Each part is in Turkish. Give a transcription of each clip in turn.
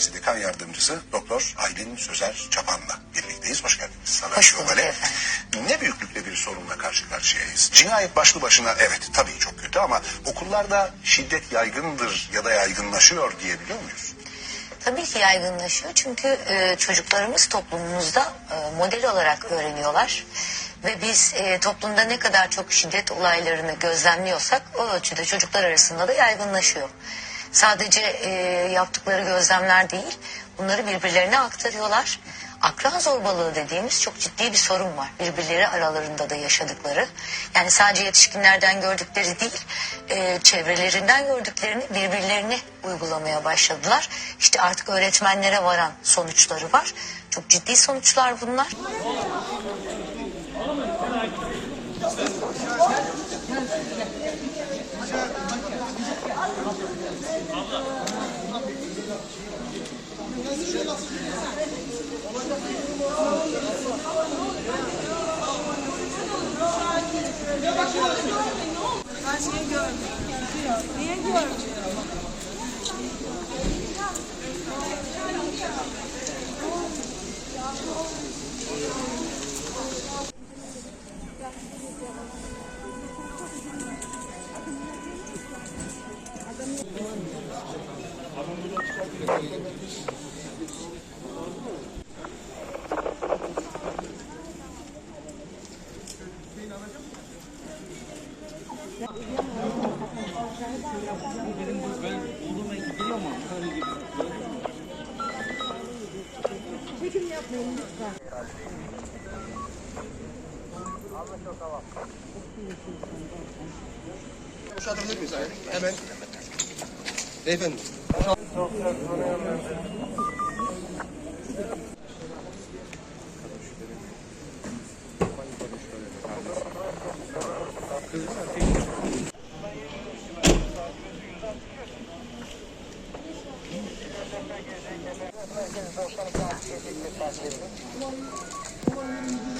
Hastanesi Dekan Yardımcısı Doktor Aylin Sözer Çapan'la birlikteyiz. Hoş geldiniz. Haber Hoş bulduk. Ne büyüklükte bir sorunla karşı karşıyayız. Cinayet başlı başına evet tabii çok kötü ama okullarda şiddet yaygındır ya da yaygınlaşıyor diyebiliyor muyuz? Tabii ki yaygınlaşıyor çünkü e, çocuklarımız toplumumuzda e, model olarak öğreniyorlar. Ve biz e, toplumda ne kadar çok şiddet olaylarını gözlemliyorsak o ölçüde çocuklar arasında da yaygınlaşıyor. Sadece e, yaptıkları gözlemler değil bunları birbirlerine aktarıyorlar. Akran zorbalığı dediğimiz çok ciddi bir sorun var. Birbirleri aralarında da yaşadıkları. Yani sadece yetişkinlerden gördükleri değil, e, çevrelerinden gördüklerini birbirlerine uygulamaya başladılar. İşte artık öğretmenlere varan sonuçları var. Çok ciddi sonuçlar bunlar. Ben şeyi gördüm. Niye gördüm? Boşaltabilir miyiz? Hemen. Beyefendi. Doktor tanıyorum ben Thank you.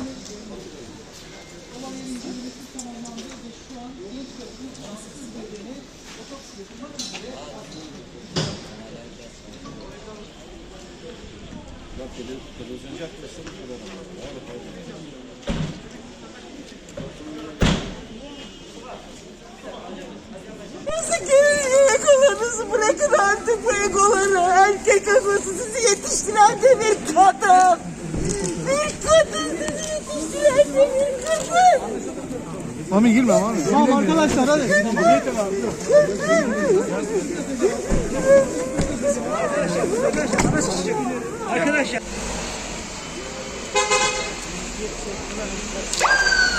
Nasıl geri egolarınızı bırakın artık bu egoları. Erkek egosu sizi yetiştiren de bir kadın. Bir kadın sizi yetiştiren de bir kadın. Mami girme Mami. Tamam arkadaşlar hadi. Yeter abi. Thank